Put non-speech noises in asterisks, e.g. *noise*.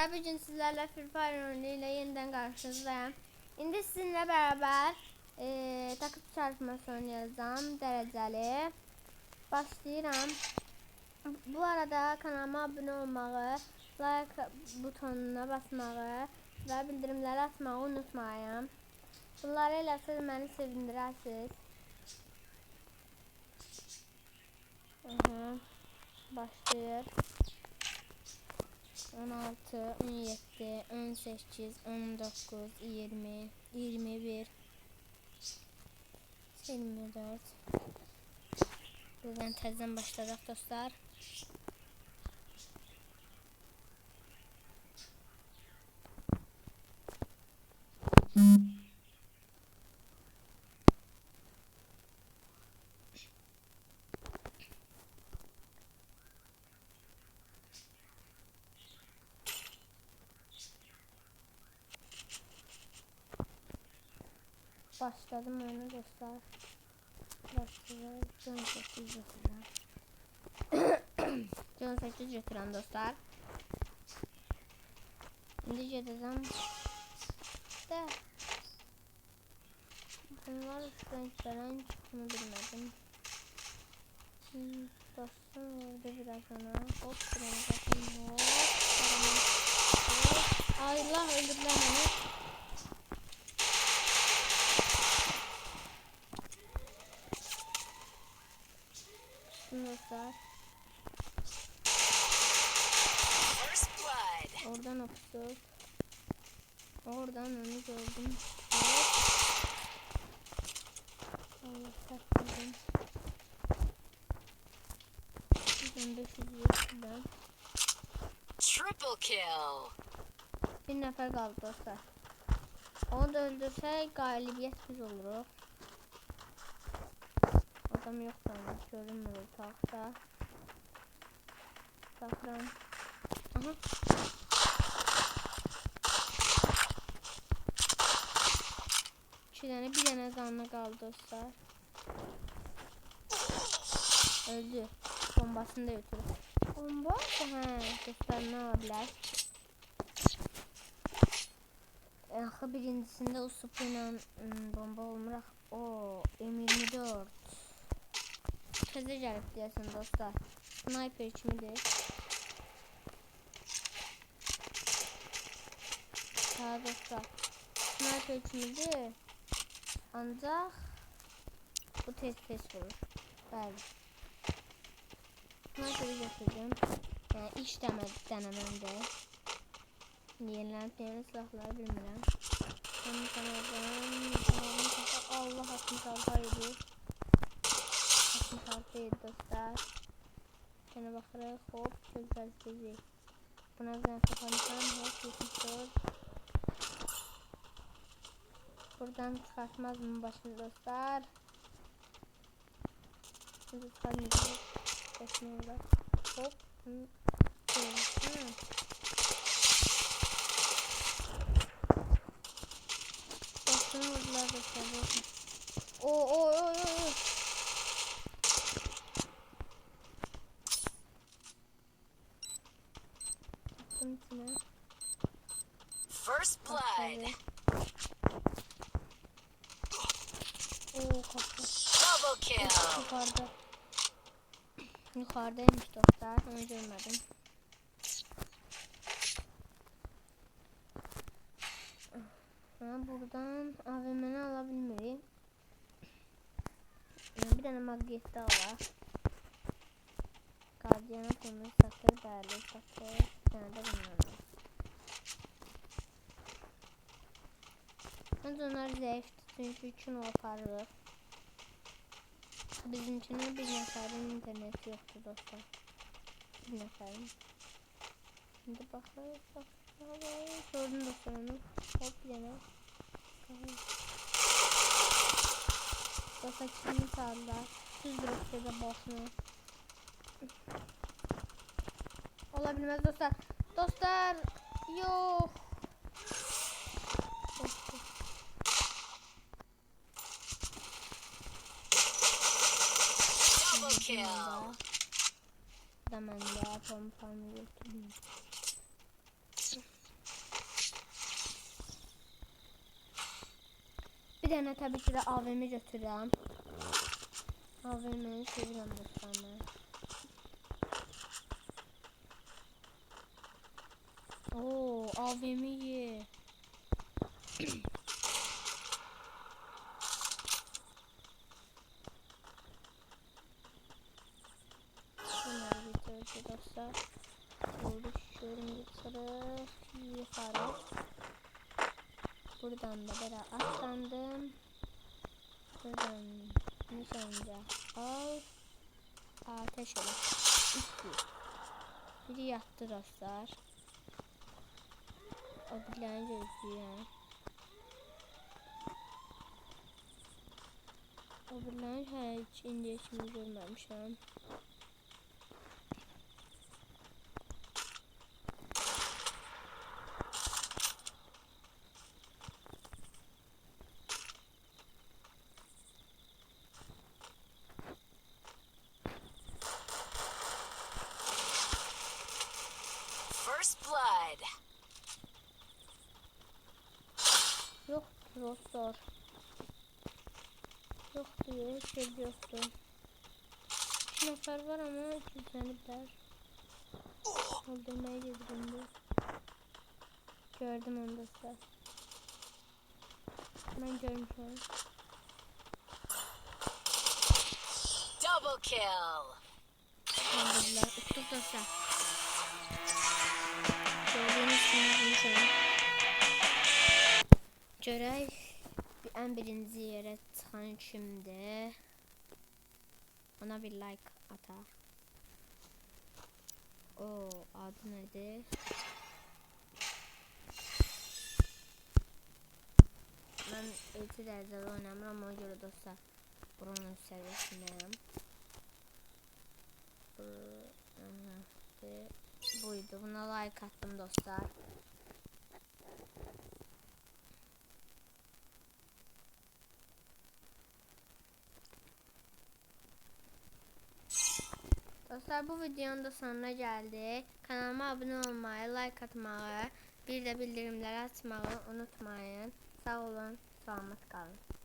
arkadaşlar. Bugün sizlerle Free Fire oyunuyla yeniden karşınızdayım. Şimdi sizinle beraber e, takip çarpması oynayacağım. Dereceli. Başlayıram. Bu arada kanalıma abone olmağı, like butonuna basmağı ve bildirimleri atmağı unutmayın. Bunları eləsəz məni sevindirəsiniz. Aha, başlayır. 16, 17, 18, 19, 20, 21, 24. Buradan təzədən başlayacaq dostlar. Başladım oyunu *coughs* dostlar. Başlayalım. Can 8 götürəm. Can 8 götürəm dostlar. İndi gedəcəm. De. Bunlar çıxını bilmədim. Hmm, Dostum orada biraz ona. Hop, bakın. Hop. Allah öldürdülər məni. Şimdi dostlar. Oradan okuduk. Oradan onu gördüm. Hop. Allah sakladım. Buradan 500 şuradan. Triple kill. Bir nəfər qaldı dostlar. Onu da öldürsək qalibiyyət biz oluruq. Adam yox da görünmür otaqda. Baxıram. Aha. İki dənə, bir dənə canlı qaldı dostlar. Öldü. Bombasını da götürür. Bomba? Hə, dostlar nə ola bilər? Axı birincisində usup ilə ım, bomba olmuraq. O, M24. Təzə gəlib deyəsən dostlar. Sniper kimidir. Ha dostlar. Sniper kimidir. Ancaq bu tez tez vurur. Bəli. Sniper'i götürdüm. Yəni iş dənəməmdə. Yenilənib yeni silahları bilmirəm. Onu tanıdım. 66 idi dostlar. Sənə baxırıq. Hop, gözəl sizi. Buna zən kapanısan. Hop, 74. Buradan çıkartmaz mı başını dostlar? Şimdi çıkarmayacağız. Orada. Hop. Başını vurdular dostlar. bakın. Oo, oo, oo, oo, oo. Taktım içine. First blood. Tabii. Oo kapı. Double kill. Yukarıda. Yukarıdaymış dostlar. Onu görmedim. Ha, buradan AVM'ni alabilmeliyim. Bir tane magnet daha var. Gardiyana konu satır değerli satır. Bir tane de bunlardan. Ancaq onlar zəifdir çünki üçün o aparılır. Bizimkinin bir nəfərin interneti yoxdur dostlar. Bir nəfərin. Şimdi baxırıq, baxırıq. Gördüm dostlar onu. Hop yenə. Dostlar kimi sardılar. Düzdür işte de boşuna. Ola bilməz dostlar. Dostlar, kill. Hemen daha pompamı götüreyim. Bir tane tabii ki de AVM götürürüm. AVM'yi seviyorum bu tane. Oo AVM ye. Buradan da böyle atlandım. Buradan nişancı al. Ateş olur. İki. Biri yattı dostlar. O bilen gözlüyor. O bilen hiç indiye şimdi görmemişim. First blood. Yok dostlar. Yok diye hiç şey yoktu. Üç nefer var ama kilitlenipler. Öldürmeye gidiyorum Gördüm onu dostlar. Ben görmüşüm. Double kill. Öldürdüler. Uçtuk dostlar. Bir ən birinci yerə çıxan kimdir? Ona bir like ataq. O adı nədir? Mən 2 dərəcədə oynamıram, ona görə dostlar buranın. Bu, nədir? Buydu. Buna like attım dostlar. Dostlar bu videonun da sonuna geldik. Kanalıma abone olmayı, like atmayı, bir de bildirimleri açmayı unutmayın. Sağ olun, selamet kalın.